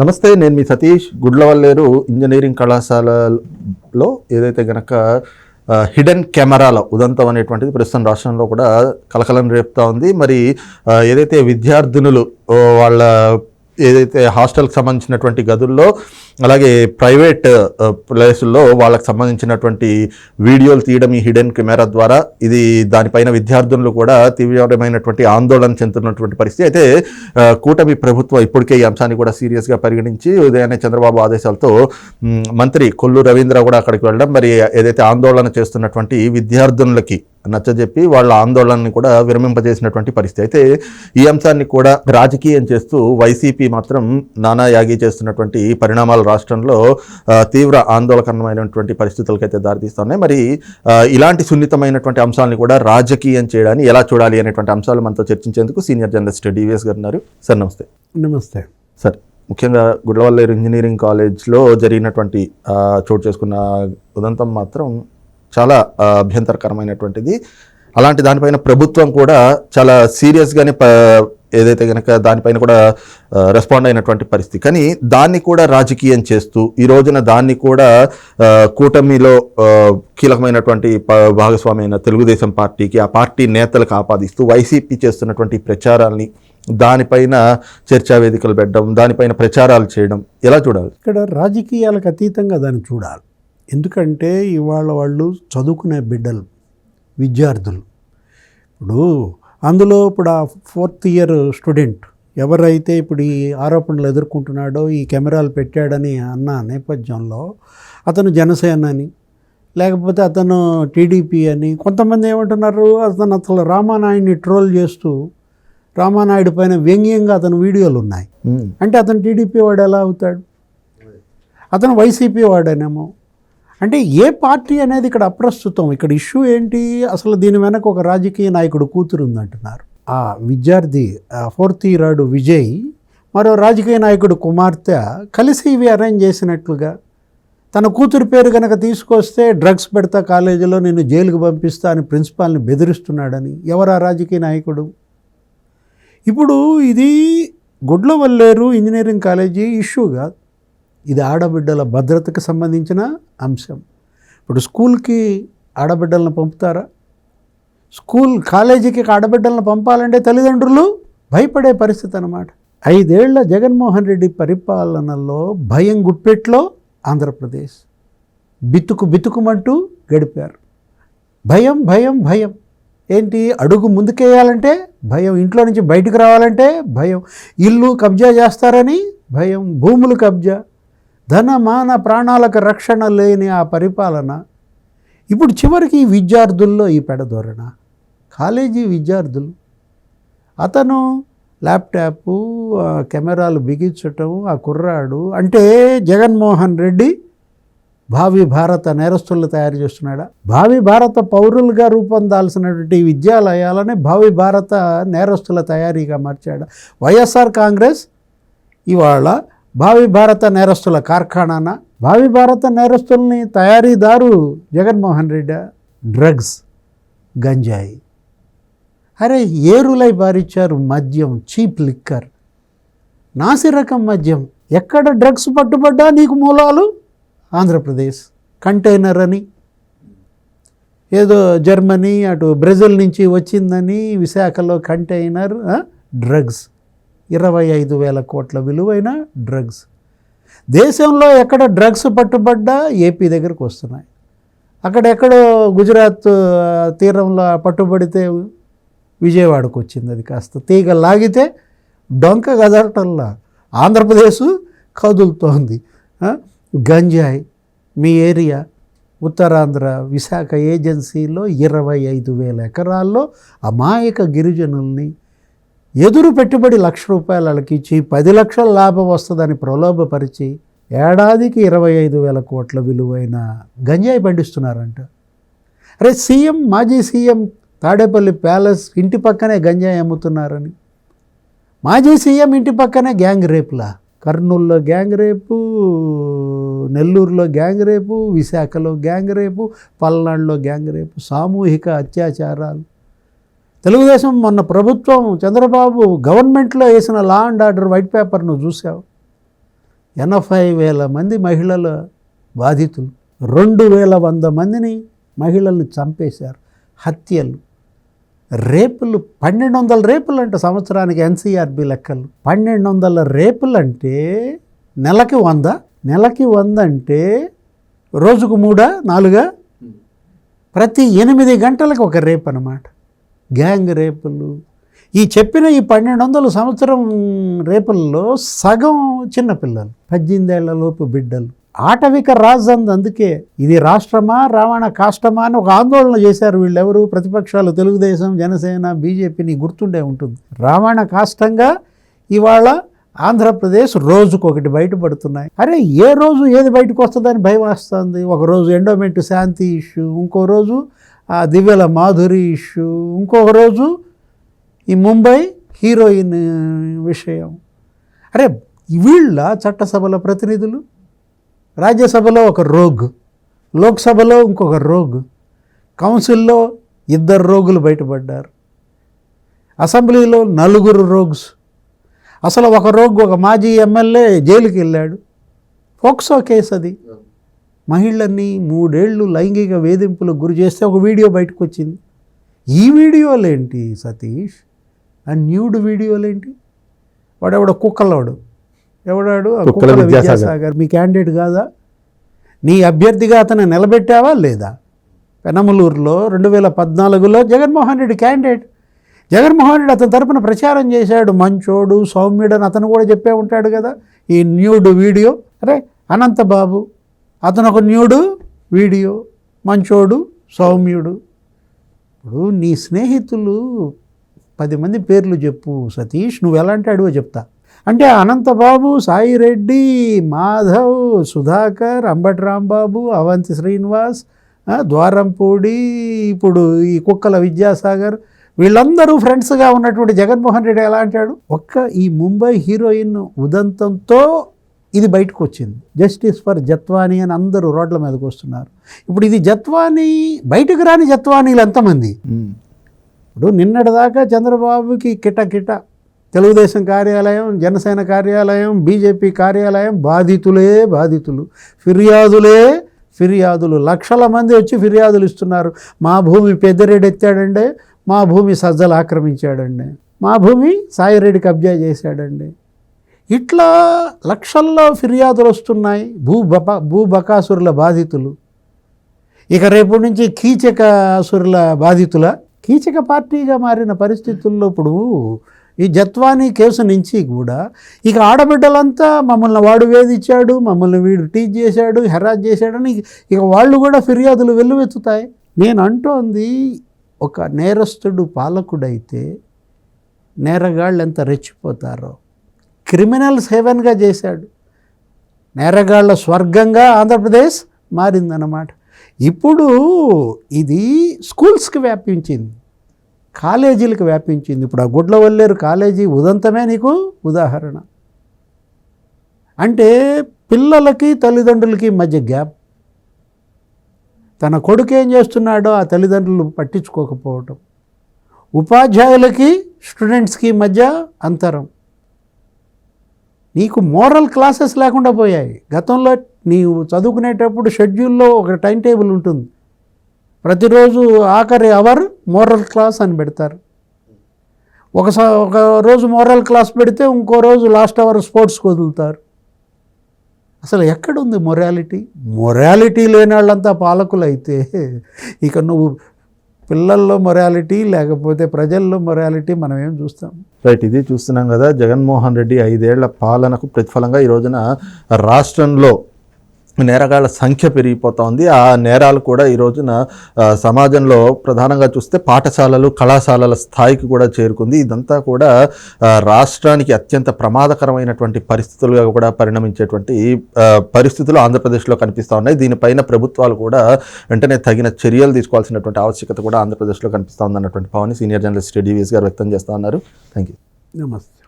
నమస్తే నేను మీ సతీష్. గుడ్లవల్లేరు ఇంజనీరింగ్ కళాశాలలో ఏదైతే గనక హిడెన్ కెమెరాల ఉదంతం అనేటువంటిది ప్రస్తుతం రాష్ట్రంలో కూడా కలకలం రేపుతా ఉంది. మరి ఏదైతే విద్యార్థినులు వాళ్ళ ఏదైతే హాస్టల్కి సంబంధించినటువంటి గదుల్లో అలాగే ప్రైవేట్ ప్లేసుల్లో వాళ్ళకి సంబంధించినటువంటి వీడియోలు తీయడం ఈ హిడెన్ కెమెరా ద్వారా ఇది దానిపైన విద్యార్థులు కూడా తీవ్రమైనటువంటి ఆందోళన చెందుతున్నటువంటి పరిస్థితి. అయితే కూటమి ప్రభుత్వం ఇప్పటికే ఈ అంశాన్ని కూడా సీరియస్గా పరిగణించి ఉదయాన్నే చంద్రబాబు ఆదేశాలతో మంత్రి కొల్లు రవీంద్ర కూడా అక్కడికి వెళ్ళడం మరి ఏదైతే ఆందోళన చేస్తున్నటువంటి విద్యార్థులకి నచ్చజెప్పి వాళ్ళ ఆందోళనని కూడా విరమింపజేసినటువంటి పరిస్థితి. అయితే ఈ అంశాన్ని కూడా రాజకీయం చేస్తూ వైసీపీ మాత్రం నానా యాగి చేస్తున్నటువంటి పరిణామాలు రాష్ట్రంలో తీవ్ర ఆందోళనకరమైనటువంటి పరిస్థితులకైతే దారితీస్తున్నాయి. మరి ఇలాంటి సున్నితమైనటువంటి అంశాలను కూడా రాజకీయం చేయడాన్ని ఎలా చూడాలి అనేటువంటి అంశాలు మనతో చర్చించేందుకు సీనియర్ జర్నలిస్ట్ డివిఎస్ గారు ఉన్నారు. సార్ నమస్తే. నమస్తే. సార్ ముఖ్యంగా గుడ్లవల్లేరు ఇంజనీరింగ్ కాలేజ్లో జరిగినటువంటి చోటు చేసుకున్న ఉదంతం మాత్రం చాలా అభ్యంతరకరమైనటువంటిది. అలాంటి దానిపైన ప్రభుత్వం కూడా చాలా సీరియస్గానే ప ఏదైతే కనుక దానిపైన కూడా రెస్పాండ్ అయినటువంటి పరిస్థితి. కానీ దాన్ని కూడా రాజకీయం చేస్తూ ఈ రోజున దాన్ని కూడా కూటమిలో కీలకమైనటువంటి భాగస్వామి అయిన తెలుగుదేశం పార్టీకి ఆ పార్టీ నేతలకు ఆపాదిస్తూ వైసీపీ చేస్తున్నటువంటి ప్రచారాల్ని దానిపైన చర్చా వేదికలు పెట్టడం దానిపైన ప్రచారాలు చేయడం ఎలా చూడాలి? ఇక్కడ రాజకీయాలకు అతీతంగా దాన్ని చూడాలి. ఎందుకంటే ఇవాళ వాళ్ళు చదువుకునే బిడ్డలు విద్యార్థులు. ఇప్పుడు అందులో ఇప్పుడు ఆ ఫోర్త్ ఇయర్ స్టూడెంట్ ఎవరైతే ఇప్పుడు ఈ ఆరోపణలు ఎదుర్కొంటున్నాడో ఈ కెమెరాలు పెట్టాడని అన్న నేపథ్యంలో అతను జనసేన అని లేకపోతే అతను టీడీపీ అని కొంతమంది ఏమంటున్నారు అతను అసలు రామానాయుడిని ట్రోల్ చేస్తూ రామానాయుడు పైన వ్యంగ్యంగా అతని వీడియోలు ఉన్నాయి. అంటే అతను టీడీపీ వాడు ఎలా అవుతాడు? అతను వైసీపీ వాడేనేమో. అంటే ఏ పార్టీ అనేది ఇక్కడ అప్రస్తుతం? ఇక్కడ ఇష్యూ ఏంటి? అసలు దీని వెనక ఒక రాజకీయ నాయకుడు కూతురు ఉందంటున్నారు. ఆ విద్యార్థి ఫోర్త్ ఇయర్ విజయ్ మరో రాజకీయ నాయకుడు కుమార్తె కలిసి ఇవి అరేంజ్ చేసినట్లుగా. తన కూతురు పేరు కనుక తీసుకొస్తే డ్రగ్స్ పెడతా కాలేజీలో నేను జైలుకు పంపిస్తా అని ప్రిన్సిపాల్ని బెదిరిస్తున్నాడని. ఎవరా రాజకీయ నాయకుడు? ఇప్పుడు ఇది గుడ్లవల్లేరు ఇంజనీరింగ్ కాలేజీ ఇష్యూ కాదు. ఇది ఆడబిడ్డల భద్రతకు సంబంధించిన అంశం. ఇప్పుడు స్కూల్కి ఆడబిడ్డలను పంపుతారా? స్కూల్ కాలేజీకి ఆడబిడ్డలను పంపాలంటే తల్లిదండ్రులు భయపడే పరిస్థితి అన్నమాట. ఐదేళ్ళ జగన్మోహన్ రెడ్డి పరిపాలనలో భయం గుప్పెట్లో ఆంధ్రప్రదేశ్. బితుకు బితుకుమంటూ గడిపారు. భయం భయం భయం. ఏంటి? అడుగు ముందుకేయాలంటే భయం. ఇంట్లో నుంచి బయటకు రావాలంటే భయం. ఇల్లు కబ్జా చేస్తారని భయం. భూములు కబ్జా. ధన మాన ప్రాణాలకు రక్షణ లేని ఆ పరిపాలన ఇప్పుడు చివరికి విద్యార్థుల్లో ఈ పెడధోరణ కాలేజీ విద్యార్థులు అతను ల్యాప్టాపు కెమెరాలు బిగించటం ఆ కుర్రాడు అంటే జగన్మోహన్ రెడ్డి భావి భారత నేరస్తులు తయారు చేస్తున్నాడా? భావి భారత పౌరులుగా రూపొందాల్సినటువంటి విద్యాలయాలని భావి భారత నేరస్తుల తయారీగా మార్చాడా? వైఎస్ఆర్ కాంగ్రెస్ ఇవాళ భావి భారత నేరస్తుల కార్ఖానానా భావి భారత నేరస్తుల్ని తయారీదారు జగన్మోహన్ రెడ్డి డ్రగ్స్ గంజాయి. అరే ఏరులై బారిచ్చారు మద్యం చీప్ లిక్కర్. నాసి రకం మద్యం. ఎక్కడ డ్రగ్స్ పట్టుబడ్డా నీకు మూలాలు? ఆంధ్రప్రదేశ్ కంటైనర్ అని ఏదో జర్మనీ అటు బ్రెజిల్ నుంచి వచ్చిందని విశాఖలో కంటైనర్ డ్రగ్స్. ఇరవై ఐదు వేల కోట్ల విలువైన డ్రగ్స్. దేశంలో ఎక్కడ డ్రగ్స్ పట్టుబడ్డా ఏపీ దగ్గరకు వస్తున్నాయి. అక్కడెక్కడో గుజరాత్ తీరంలో పట్టుబడితే విజయవాడకు వచ్చింది అది కాస్త తీగ లాగితే డొంక కదలటల్లా ఆంధ్రప్రదేశ్ కదులుతోంది. గంజాయి మీ ఏరియా ఉత్తరాంధ్ర విశాఖ ఏజెన్సీలో ఇరవై ఐదు వేల ఎకరాల్లో అమాయక గిరిజనుల్ని ఎదురు పెట్టుబడి లక్ష రూపాయలు ఇచ్చి పది లక్షల లాభం వస్తుందని ప్రలోభపరిచి ఏడాదికి ఇరవై ఐదు వేల కోట్ల విలువైన గంజాయి పండిస్తున్నారంట. అరే సీఎం మాజీ సీఎం తాడేపల్లి ప్యాలెస్ ఇంటి పక్కనే గంజాయి అమ్ముతున్నారని. మాజీ సీఎం ఇంటి పక్కనే గ్యాంగ్ రేపులా? కర్నూలులో గ్యాంగ్ రేపు నెల్లూరులో గ్యాంగ్ రేపు విశాఖలో గ్యాంగ్ రేపు పల్నాడులో గ్యాంగ్ రేపు సామూహిక అత్యాచారాలు. తెలుగుదేశం మొన్న ప్రభుత్వం చంద్రబాబు గవర్నమెంట్లో వేసిన law and order white paper నువ్వు చూసావు. ఎనభై వేల మంది మహిళల బాధితులు రెండు వేల వంద మందిని మహిళల్ని చంపేశారు. హత్యలు రేపులు పన్నెండు వందల రేపులు అంటే సంవత్సరానికి ఎన్సీఆర్బి లెక్కలు. పన్నెండు వందల రేపులు అంటే నెలకి వంద నెలకి వంద అంటే రోజుకు మూడా నాలుగా? ప్రతి ఎనిమిది గంటలకు ఒక రేప్ అన్నమాట గ్యాంగ్ రేపులు. ఈ చెప్పిన ఈ పన్నెండు వందల సంవత్సరం రేపుల్లో సగం చిన్నపిల్లలు పద్దెనిమిదేళ్ళలోపు బిడ్డలు. ఆటవిక రాజంది అందుకే ఇది రాష్ట్రమా రావణ కాష్టమా అని ఒక ఆందోళన చేశారు వీళ్ళెవరు? ప్రతిపక్షాలు తెలుగుదేశం జనసేన బీజేపీని గుర్తుండే ఉంటుంది. రావణ కాష్టంగా ఇవాళ ఆంధ్రప్రదేశ్ రోజుకొకటి బయటపడుతున్నాయి. అరే ఏ రోజు ఏది బయటకు వస్తుందని భయం వస్తుంది? ఒకరోజు ఎండోమెంట్ శాంతి ఇష్యూ ఇంకో రోజు ఆ దివ్యల మాధురి ఇష్యూ ఇంకొక రోజు ఈ ముంబై హీరోయిన్ విషయం. అరే వీళ్ళ చట్టసభల ప్రతినిధులు? రాజ్యసభలో ఒక రోగ్ లోక్సభలో ఇంకొక రోగ్ కౌన్సిల్లో ఇద్దరు రోగులు బయటపడ్డారు. అసెంబ్లీలో నలుగురు రోగ్స్. అసలు ఒక రోగ్ ఒక మాజీ ఎమ్మెల్యే జైలుకి వెళ్ళాడు ఫోక్సో కేసు అది మహిళల్ని మూడేళ్ళు లైంగిక వేధింపులకు గురి చేస్తే ఒక వీడియో బయటకు వచ్చింది ఈ వీడియోలేంటి సతీష్? ఆ న్యూడ్ వీడియోలేంటి? వాడెవడో కుక్కలోడు ఎవడాడు? ఆ కుక్కల. విద్యాసాగర్. మీ క్యాండిడేట్ కాదా? నీ అభ్యర్థిగా అతను నిలబెట్టావా లేదా? పెనమలూరులో రెండు వేల పద్నాలుగులో జగన్మోహన్ రెడ్డి క్యాండిడేట్. జగన్మోహన్ రెడ్డి అతని తరపున ప్రచారం చేశాడు. మంచోడు సౌమ్యుడు అని అతను కూడా చెప్పే ఉంటాడు కదా ఈ న్యూడ్ వీడియో. అరే అనంతబాబు అతను ఒక న్యూడు వీడియో మంచోడు సౌమ్యుడు. ఇప్పుడు నీ స్నేహితులు పది మంది పేర్లు చెప్పు సతీష్ నువ్వు ఎలాంటి అడుగో చెప్తా. అంటే అనంతబాబు సాయిరెడ్డి మాధవ్ సుధాకర్ అంబటి రాంబాబు అవంతి శ్రీనివాస్ ద్వారంపూడి ఇప్పుడు ఈ కుక్కల విద్యాసాగర్ వీళ్ళందరూ ఫ్రెండ్స్గా ఉన్నటువంటి జగన్మోహన్ రెడ్డి ఎలా అంటాడు? ఒక్క ఈ ముంబై హీరోయిన్ ఉదంతంతో ఇది బయటకు వచ్చింది. జస్టిస్ ఫర్ జత్వానీ అని అందరూ రోడ్ల మీదకి వస్తున్నారు. ఇప్పుడు ఇది జత్వానీ బయటకు రాని జత్వానీలు ఎంతమంది. ఇప్పుడు నిన్నటిదాకా చంద్రబాబుకి కిట కిట తెలుగుదేశం కార్యాలయం జనసేన కార్యాలయం బీజేపీ కార్యాలయం బాధితులే బాధితులు. ఫిర్యాదులే ఫిర్యాదులు. లక్షల మంది వచ్చి ఫిర్యాదులు ఇస్తున్నారు. మా భూమి పెద్దరెడ్డి ఎత్తాడండి మా భూమి సజ్జలు ఆక్రమించాడండి మా భూమి సాయిరెడ్డి కబ్జా చేశాడండి. ఇట్లా లక్షల్లో ఫిర్యాదులు వస్తున్నాయి. భూ బప భూ బకాసురుల బాధితులు. ఇక రేపటి నుంచి కీచకాసురుల బాధితుల కీచక పార్టీగా మారిన పరిస్థితుల్లో ఇప్పుడు ఈ జత్వానీ కేసు నుంచి కూడా ఇక ఆడబిడ్డలంతా మమ్మల్ని వాడు వేధించాడు మమ్మల్ని వీడు టీచ్ చేశాడు హెరాజ్ చేశాడని ఇక వాళ్ళు కూడా ఫిర్యాదులు వెల్లువెత్తుతాయి. నేను అంటోంది ఒక నేరస్తుడు పాలకుడైతే నేరగాళ్ళు ఎంత రెచ్చిపోతారో. క్రిమినల్స్ హెవెన్గా చేశాడు. నేరగాళ్ళ స్వర్గంగా ఆంధ్రప్రదేశ్ మారిందన్నమాట. ఇప్పుడు ఇది స్కూల్స్కి వ్యాపించింది కాలేజీలకు వ్యాపించింది. ఇప్పుడు ఆ గుడ్లవల్లేరు కాలేజీ ఉదంతమే నీకు ఉదాహరణ. అంటే పిల్లలకి తల్లిదండ్రులకి మధ్య గ్యాప్. తన కొడుకు ఏం చేస్తున్నాడో ఆ తల్లిదండ్రులు పట్టించుకోకపోవటం. ఉపాధ్యాయులకి స్టూడెంట్స్కి మధ్య అంతరం. నీకు మోరల్ క్లాసెస్ లేకుండా పోయాయి. గతంలో నీవు చదువుకునేటప్పుడు షెడ్యూల్లో ఒక టైం టేబుల్ ఉంటుంది. ప్రతిరోజు ఆఖరి అవర్ మోరల్ క్లాస్ అని పెడతారు. ఒకసారి ఒక రోజు మోరల్ క్లాస్ పెడితే ఇంకో రోజు లాస్ట్ అవర్ స్పోర్ట్స్కి వదులుతారు. అసలు ఎక్కడుంది మొరాలిటీ? మొరాలిటీ లేని వాళ్ళంతా పాలకులు అయితే ఇక నువ్వు పిల్లల్లో మొరాలిటీ లేకపోతే ప్రజల్లో మొరాలిటీ మనం ఏం చూస్తాం? రైట్ ఇది చూస్తున్నాం కదా జగన్మోహన్ రెడ్డి ఐదేళ్ళ పాలనకు ప్రతిఫలంగా ఈ రోజున రాష్ట్రంలో నేరగాళ్ళ సంఖ్య పెరిగిపోతోంది ఆ నేరాలు కూడా ఈ రోజున సమాజంలో ప్రధానంగా చూస్తే పాఠశాలలు కళాశాలల స్థాయికి కూడా చేరుకుంది. ఇదంతా కూడా రాష్ట్రానికి అత్యంత ప్రమాదకరమైనటువంటి పరిస్థితులుగా కూడా పరిణమించేటువంటి పరిస్థితులు ఆంధ్రప్రదేశ్లో కనిపిస్తూ ఉన్నాయి. దీనిపైన ప్రభుత్వాలు కూడా వెంటనే తగిన చర్యలు తీసుకోవాల్సినటువంటి ఆవశ్యకత కూడా ఆంధ్రప్రదేశ్లో కనిపిస్తూ ఉందన్నటువంటి భావాన్ని సీనియర్ జర్నలిస్ట్ డివిఎస్ గారు వ్యక్తం చేస్తూ ఉన్నారు. థ్యాంక్ యూ నమస్తే.